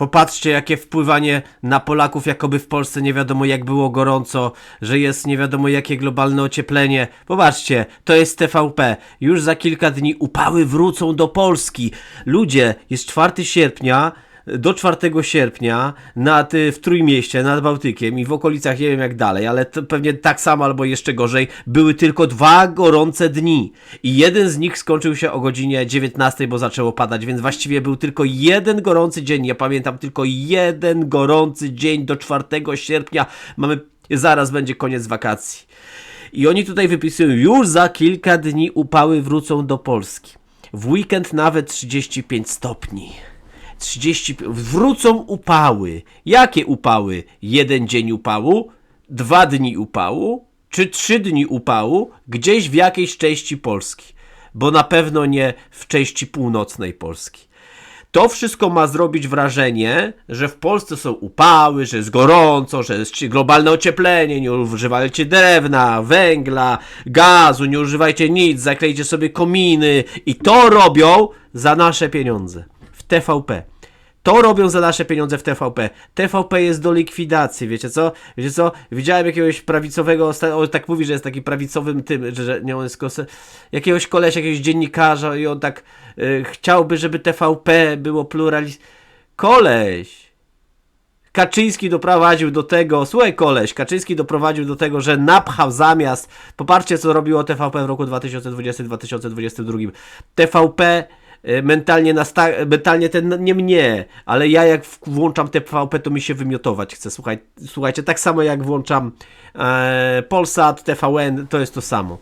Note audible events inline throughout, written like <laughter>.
Popatrzcie, jakie wpływanie na Polaków, jakoby w Polsce nie wiadomo jak było gorąco, że jest nie wiadomo jakie globalne ocieplenie. Popatrzcie, to jest TVP. Już za kilka dni upały wrócą do Polski. Ludzie, jest 4 sierpnia, do 4 sierpnia nad, y, w Trójmieście, nad Bałtykiem i w okolicach, nie wiem jak dalej, ale pewnie tak samo albo jeszcze gorzej, były tylko dwa gorące dni. I jeden z nich skończył się o godzinie 19, bo zaczęło padać, więc właściwie był tylko jeden gorący dzień. Ja pamiętam tylko jeden gorący dzień do 4 sierpnia. Mamy, zaraz będzie koniec wakacji. I oni tutaj wypisują, już za kilka dni upały wrócą do Polski. W weekend nawet 35 stopni. 30. Wrócą upały. Jakie upały? Jeden dzień upału? Dwa dni upału? Czy trzy dni upału? Gdzieś w jakiejś części Polski. Bo na pewno nie w części północnej Polski. To wszystko ma zrobić wrażenie, że w Polsce są upały, że jest gorąco, że jest globalne ocieplenie, nie używajcie drewna, węgla, gazu, nie używajcie nic, zaklejcie sobie kominy i to robią za nasze pieniądze TVP. To robią za nasze pieniądze w TVP. TVP jest do likwidacji, wiecie co? Wiecie co? Widziałem jakiegoś prawicowego, osta- o, tak mówi, że jest taki prawicowym tym, że, że nie on jest kose, jakiegoś kolesia, jakiegoś dziennikarza i on tak y, chciałby, żeby TVP było pluralizm. Koleś! Kaczyński doprowadził do tego, słuchaj koleś, Kaczyński doprowadził do tego, że napchał zamiast, popatrzcie co robiło TVP w roku 2020-2022. TVP y, mentalnie, mentalnie ten, nie mnie, ale ja jak włączam TVP to mi się wymiotować chce, słuchaj, słuchajcie, tak samo jak włączam e, Polsat, TVN, to jest to samo.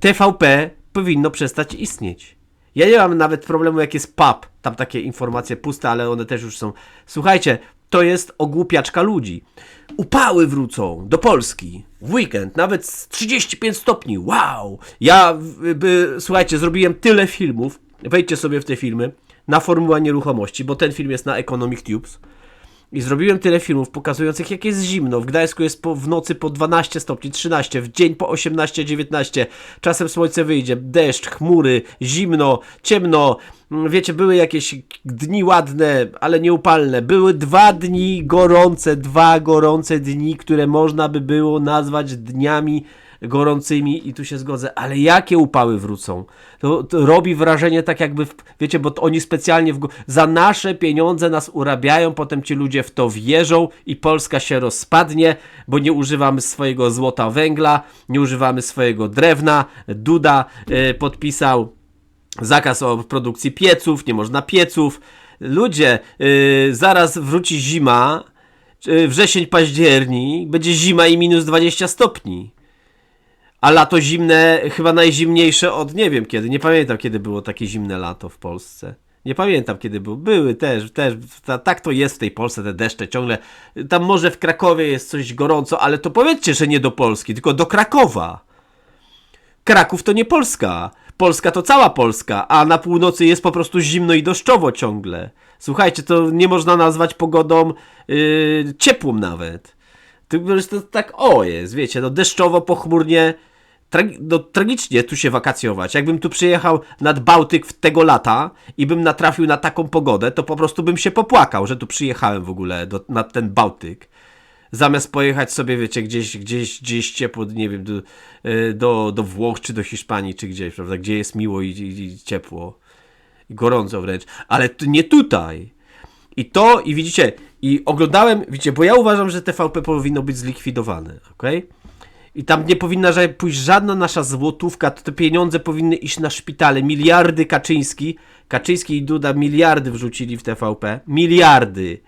TVP powinno przestać istnieć. Ja nie mam nawet problemu, jak jest pub. Tam takie informacje puste, ale one też już są. Słuchajcie, to jest ogłupiaczka ludzi. Upały wrócą do Polski w weekend, nawet z 35 stopni. Wow! Ja, y, by, słuchajcie, zrobiłem tyle filmów. Wejdźcie sobie w te filmy na Formuła Nieruchomości, bo ten film jest na Economic Tubes. I zrobiłem tyle filmów pokazujących, jak jest zimno. W Gdańsku jest po, w nocy po 12 stopni, 13, w dzień po 18, 19. Czasem słońce wyjdzie, deszcz, chmury, zimno, ciemno. Mm, Wiecie, były jakieś dni ładne, ale nieupalne. Były dwa dni gorące, dwa gorące dni, które można by było nazwać dniami gorącymi i tu się zgodzę, ale jakie upały wrócą? To, to robi wrażenie tak jakby, w, wiecie, bo oni specjalnie w, za nasze pieniądze nas urabiają, potem ci ludzie w to wierzą i Polska się rozpadnie, bo nie używamy swojego złota węgla, nie używamy swojego drewna. Duda e, podpisał zakaz o produkcji pieców, nie można pieców. Ludzie, yy, zaraz wróci zima, yy, wrzesień, październik, będzie zima i minus 20 stopni. A lato zimne, chyba najzimniejsze od nie wiem kiedy. Nie pamiętam kiedy było takie zimne lato w Polsce. Nie pamiętam kiedy było. Były też, też. Ta, tak to jest w tej Polsce, te deszcze ciągle. Tam może w Krakowie jest coś gorąco, ale to powiedzcie, że nie do Polski, tylko do Krakowa. Kraków to nie Polska. Polska to cała Polska, a na północy jest po prostu zimno i deszczowo ciągle. Słuchajcie, to nie można nazwać pogodą yy, ciepłą nawet. To, to tak o jest, wiecie, no deszczowo, pochmurnie, tragi- no, tragicznie tu się wakacjować. Jakbym tu przyjechał nad Bałtyk w tego lata i bym natrafił na taką pogodę, to po prostu bym się popłakał, że tu przyjechałem w ogóle do, nad ten Bałtyk zamiast pojechać sobie, wiecie, gdzieś, gdzieś, gdzieś ciepło, nie wiem, do, y, do, do Włoch, czy do Hiszpanii, czy gdzieś, prawda, gdzie jest miło i, i, i ciepło, i gorąco wręcz, ale nie tutaj. I to, i widzicie, i oglądałem, widzicie, bo ja uważam, że TVP powinno być zlikwidowane, okej? I tam nie powinna pójść żadna nasza złotówka, to te pieniądze powinny iść na szpitale. Miliardy Kaczyński, Kaczyński i Duda miliardy wrzucili w TVP. Miliardy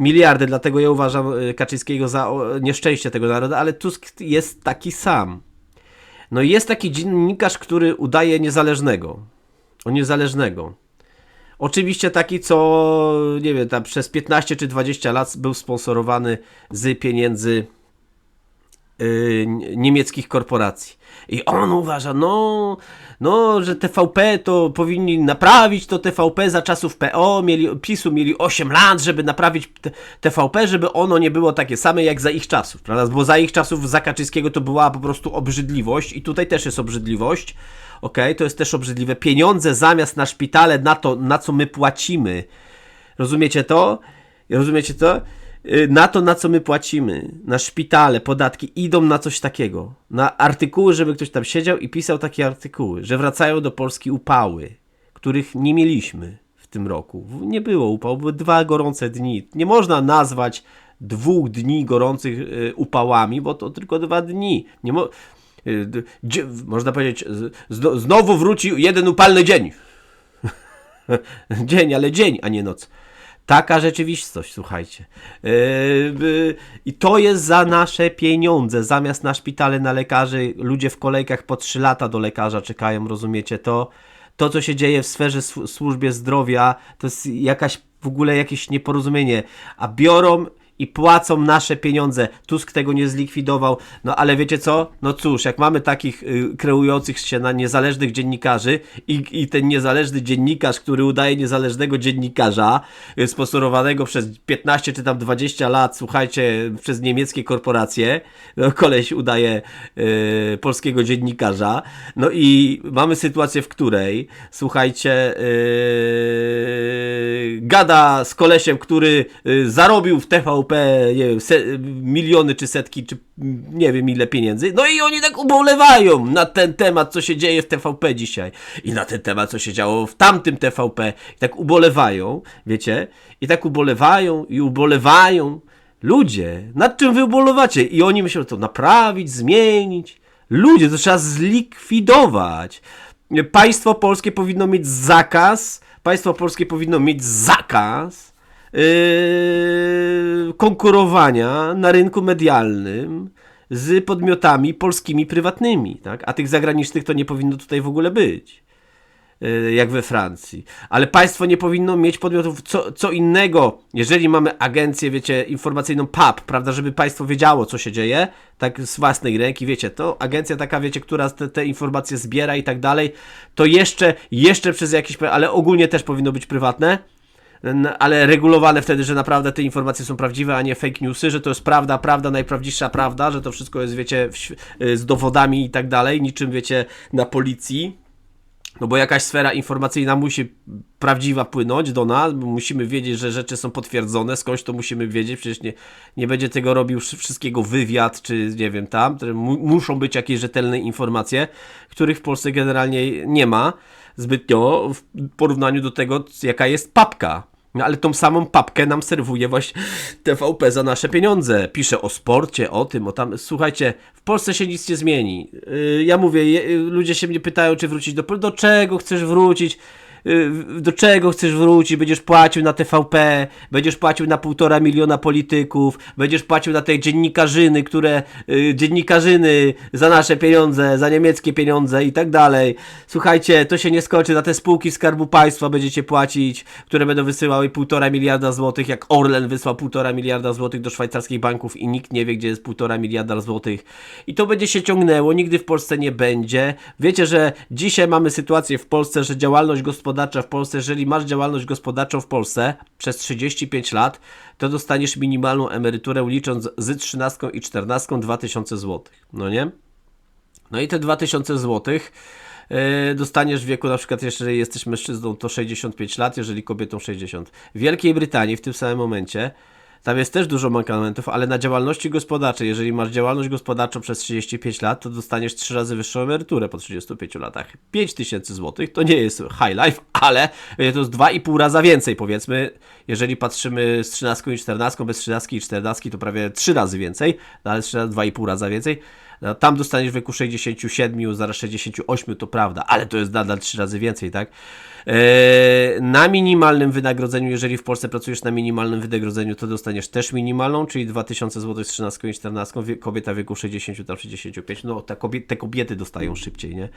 miliardy, dlatego ja uważam y, Kaczyńskiego za nieszczęście tego narodu, ale Tusk jest taki sam. No i jest taki dziennikarz, który udaje niezależnego. O niezależnego. Oczywiście taki, co nie wiem, tam przez 15 czy 20 lat był sponsorowany z pieniędzy niemieckich korporacji. I on uważa, no, no, że TVP to powinni naprawić to TVP za czasów PO, mieli, PiSu mieli 8 lat, żeby naprawić TVP, żeby ono nie było takie same jak za ich czasów, prawda? Bo za ich czasów, za Kaczyńskiego to była po prostu obrzydliwość i tutaj też jest obrzydliwość, okej, to jest też obrzydliwe. Pieniądze zamiast na szpitale, na to, na co my płacimy, Rozumiecie to? Rozumiecie to? Y, Na to, na co my płacimy, na szpitale, podatki, idą na coś takiego. Na artykuły, żeby ktoś tam siedział i pisał takie artykuły, że wracają do Polski upały, których nie mieliśmy w tym roku. Nie było upału, były dwa gorące dni. Nie można nazwać dwóch dni gorących y, upałami, bo to tylko dwa dni. Nie mo- y, można powiedzieć, znowu wrócił jeden upalny dzień. <laughs> dzień, ale dzień, a nie noc. Taka rzeczywistość, słuchajcie. Yy, yy, I to jest za nasze pieniądze. Zamiast na szpitale, na lekarzy, ludzie w kolejkach po 3 lata do lekarza czekają, rozumiecie to? To, co się dzieje w sferze sł- służbie zdrowia, to jest jakaś w ogóle jakieś nieporozumienie. A biorą i płacą nasze pieniądze. Tusk tego nie zlikwidował. No ale wiecie co? No cóż, jak mamy takich y, kreujących się na niezależnych dziennikarzy i, i ten niezależny dziennikarz, który udaje niezależnego dziennikarza, y, sponsorowanego przez 15 czy tam 20 lat, słuchajcie, przez niemieckie korporacje, no koleś udaje y, polskiego dziennikarza. No i mamy sytuację, w której, słuchajcie, y, gada z kolesiem, który y, zarobił w TVP nie wiem, miliony czy setki, czy nie wiem ile pieniędzy. No i oni tak ubolewają na ten temat, co się dzieje w TVP dzisiaj. I na ten temat, co się działo w tamtym TVP. I tak ubolewają, wiecie? I tak ubolewają i ubolewają. Ludzie, nad czym wy ubolewacie? I oni myślą, to naprawić, zmienić. Ludzie, to trzeba zlikwidować. Państwo polskie powinno mieć zakaz, państwo polskie powinno mieć zakaz yy, konkurowania na rynku medialnym z podmiotami polskimi prywatnymi, tak? A tych zagranicznych to nie powinno tutaj w ogóle być. Yy, jak we Francji. Ale państwo nie powinno mieć podmiotów co, co innego, jeżeli mamy agencję, wiecie, informacyjną PAP, prawda, żeby państwo wiedziało, co się dzieje, tak z własnej ręki, wiecie, to agencja taka, wiecie, która te, te informacje zbiera i tak dalej, to jeszcze, jeszcze przez jakiś, ale ogólnie też powinno być prywatne, ale regulowane wtedy, że naprawdę te informacje są prawdziwe, a nie fake newsy, że to jest prawda, prawda, najprawdziwsza prawda, że to wszystko jest, wiecie, y, z dowodami i tak dalej, niczym, wiecie, na policji. No bo jakaś sfera informacyjna musi prawdziwa płynąć do nas, musimy wiedzieć, że rzeczy są potwierdzone, skądś to musimy wiedzieć, przecież nie, nie będzie tego robił wszy- wszystkiego wywiad, czy nie wiem tam, muszą być jakieś rzetelne informacje, których w Polsce generalnie nie ma zbytnio w porównaniu do tego, jaka jest papka. No ale tą samą papkę nam serwuje właśnie TVP za nasze pieniądze. Pisze o sporcie, o tym, o tam. Słuchajcie, w Polsce się nic nie zmieni. Yy, ja mówię, je- yy, ludzie się mnie pytają, czy wrócić do Polski. Do czego chcesz wrócić? Yy, Do czego chcesz wrócić? Będziesz płacił na TVP, będziesz płacił na półtora miliona polityków, będziesz płacił na te dziennikarzyny, które, yy, dziennikarzyny za nasze pieniądze, za niemieckie pieniądze i tak dalej. Słuchajcie, to się nie skończy, na te spółki Skarbu Państwa będziecie płacić, które będą wysyłały półtora miliarda złotych, jak Orlen wysłał półtora miliarda złotych do szwajcarskich banków i nikt nie wie, gdzie jest półtora miliarda złotych. I to będzie się ciągnęło, nigdy w Polsce nie będzie. Wiecie, że dzisiaj mamy sytuację w Polsce, że działalność gospodarcza w Polsce, jeżeli masz działalność gospodarczą w Polsce przez 35 lat, to dostaniesz minimalną emeryturę licząc z 13 i 14 2000 złotych. No nie? No i te 2000 zł yy, dostaniesz w wieku, na przykład jeżeli jesteś mężczyzną, to 65 lat, jeżeli kobietą 60. W Wielkiej Brytanii w tym samym momencie tam jest też dużo mankamentów, ale na działalności gospodarczej, jeżeli masz działalność gospodarczą przez 35 lat, to dostaniesz 3 razy wyższą emeryturę po 35 latach. 5000 zł to nie jest high life, ale to jest 2,5 raza więcej powiedzmy. Jeżeli patrzymy z 13 i 14, bez 13 i 14 to prawie 3 razy więcej, no ale z 2,5 raza więcej. No, Tam dostaniesz w wieku 67, zaraz 68, to prawda, ale to jest nadal 3 razy więcej, tak? Eee, na minimalnym wynagrodzeniu, jeżeli w Polsce pracujesz na minimalnym wynagrodzeniu, to dostaniesz też minimalną, czyli 2000 zł z 13 i 14, wie- kobieta w wieku 60, tam 65, no te kobiety, te kobiety dostają szybciej, nie?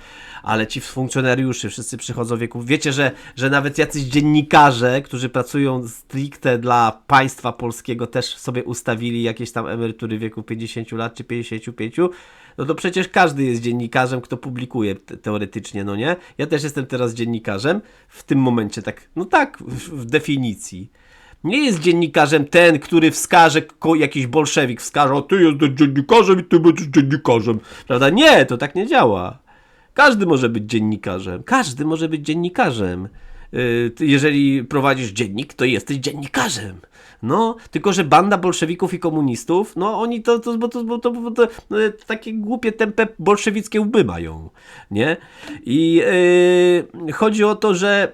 Ale ci funkcjonariusze, wszyscy przychodzą w wieku, wiecie, że, że nawet jacyś dziennikarze, którzy pracują stricte dla państwa polskiego, też sobie ustawili jakieś tam emerytury w wieku 50 lat czy 55, no to przecież każdy jest dziennikarzem, kto publikuje te- teoretycznie, no nie? Ja też jestem teraz dziennikarzem, w tym momencie tak, no tak, w, w definicji. Nie jest dziennikarzem ten, który wskaże, jakiś bolszewik wskaże, o ty jesteś dziennikarzem i ty będziesz dziennikarzem, prawda? Nie, to tak nie działa. Każdy może być dziennikarzem, każdy może być dziennikarzem. Y, jeżeli prowadzisz dziennik, to jesteś dziennikarzem. No, tylko że banda bolszewików i komunistów, no oni to, to, bo to, bo to, to, no, takie głupie, tępe bolszewickie łby mają, nie? I yy, chodzi o to, że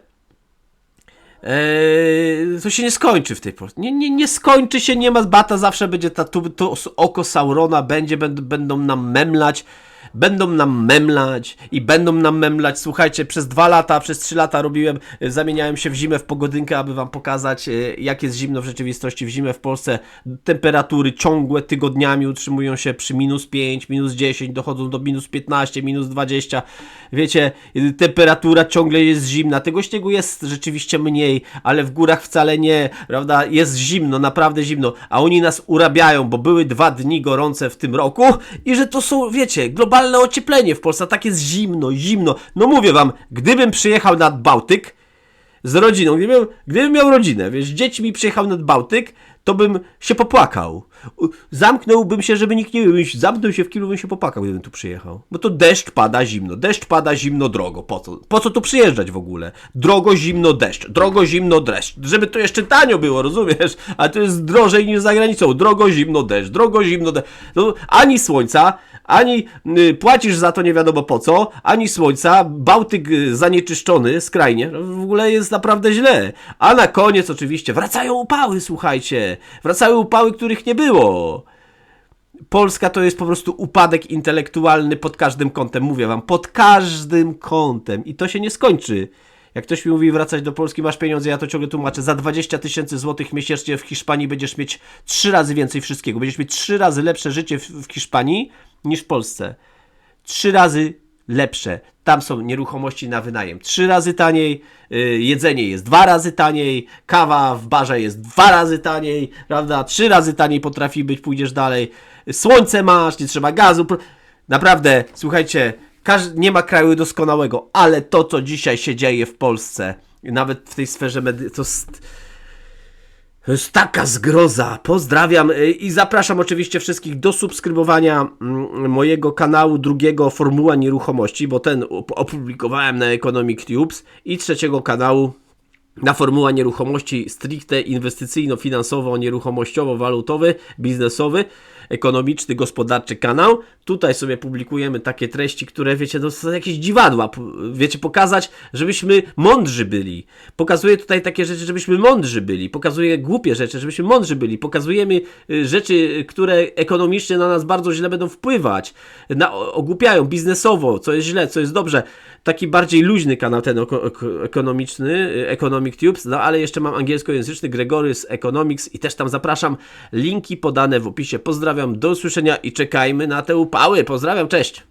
Eee, to się nie skończy w tej Polsce. Nie, nie, nie skończy się, nie ma bata, zawsze będzie ta, tu, to oko Saurona, będzie, będą, będą nam memlać, będą nam memlać i będą nam memlać. Słuchajcie, przez dwa lata, przez trzy lata robiłem, e, zamieniałem się w zimę w pogodynkę, aby wam pokazać, e, jak jest zimno w rzeczywistości w zimę w Polsce. Temperatury ciągłe tygodniami utrzymują się przy minus 5, minus 10, dochodzą do minus 15, minus 20. Wiecie, e, temperatura ciągle jest zimna. Tego śniegu jest rzeczywiście mniej, ale w górach wcale nie, prawda? Jest zimno, naprawdę zimno, a oni nas urabiają, bo były dwa dni gorące w tym roku i że to są, wiecie, globalne ocieplenie w Polsce, tak jest zimno, zimno. No mówię wam, gdybym przyjechał nad Bałtyk z rodziną, gdybym, gdybym miał rodzinę, wiesz, dziećmi przyjechał nad Bałtyk, to bym się popłakał. Zamknąłbym się, żeby nikt nie wiem, zamknął się w kiblu, bym się popłakał, gdybym tu przyjechał. Bo to deszcz pada zimno, deszcz pada zimno, drogo. Po co? Po co tu przyjeżdżać w ogóle? Drogo, zimno, deszcz, drogo, zimno, deszcz. Żeby to jeszcze tanio było, rozumiesz? A to jest drożej niż za granicą. Drogo, zimno, deszcz, drogo, zimno, deszcz. No, ani słońca, ani y, płacisz za to nie wiadomo po co, ani słońca, Bałtyk y, zanieczyszczony skrajnie, No, w ogóle jest naprawdę źle. A na koniec oczywiście wracają upały, słuchajcie, wracają upały, których nie było. Polska to jest po prostu upadek intelektualny pod każdym kątem, mówię wam, pod każdym kątem i to się nie skończy. Jak ktoś mi mówi wracać do Polski, masz pieniądze, ja to ciągle tłumaczę, za 20 tysięcy złotych miesięcznie w Hiszpanii będziesz mieć trzy razy więcej wszystkiego. Będziesz mieć trzy razy lepsze życie w, w Hiszpanii niż w Polsce. Trzy razy lepsze. Tam są nieruchomości na wynajem. Trzy razy taniej, y, jedzenie jest dwa razy taniej, kawa w barze jest dwa razy taniej, prawda? Trzy razy taniej potrafi być, pójdziesz dalej. Słońce masz, nie trzeba gazu. Naprawdę, słuchajcie, nie ma kraju doskonałego, ale to, co dzisiaj się dzieje w Polsce, nawet w tej sferze medy- to. Jest taka zgroza. Pozdrawiam y, i zapraszam oczywiście wszystkich do subskrybowania mm, mojego kanału drugiego Formuła Nieruchomości, bo ten op- opublikowałem na Economic Tubes i trzeciego kanału na Formuła Nieruchomości stricte inwestycyjno-finansowo-nieruchomościowo-walutowy, biznesowy, ekonomiczny, gospodarczy kanał. Tutaj sobie publikujemy takie treści, które wiecie, to są jakieś dziwadła. Wiecie, pokazać, żebyśmy mądrzy byli. Pokazuję tutaj takie rzeczy, żebyśmy mądrzy byli. Pokazuję głupie rzeczy, żebyśmy mądrzy byli. Pokazujemy y, rzeczy, które ekonomicznie na nas bardzo źle będą wpływać. Na, ogłupiają biznesowo, co jest źle, co jest dobrze. Taki bardziej luźny kanał ten eko, eko, ekonomiczny, y, Economic Tubes, no ale jeszcze mam angielskojęzyczny Gregorys Economics i też tam zapraszam. Linki podane w opisie. Pozdrawiam, do usłyszenia i czekajmy na te upały. Pozdrawiam, cześć!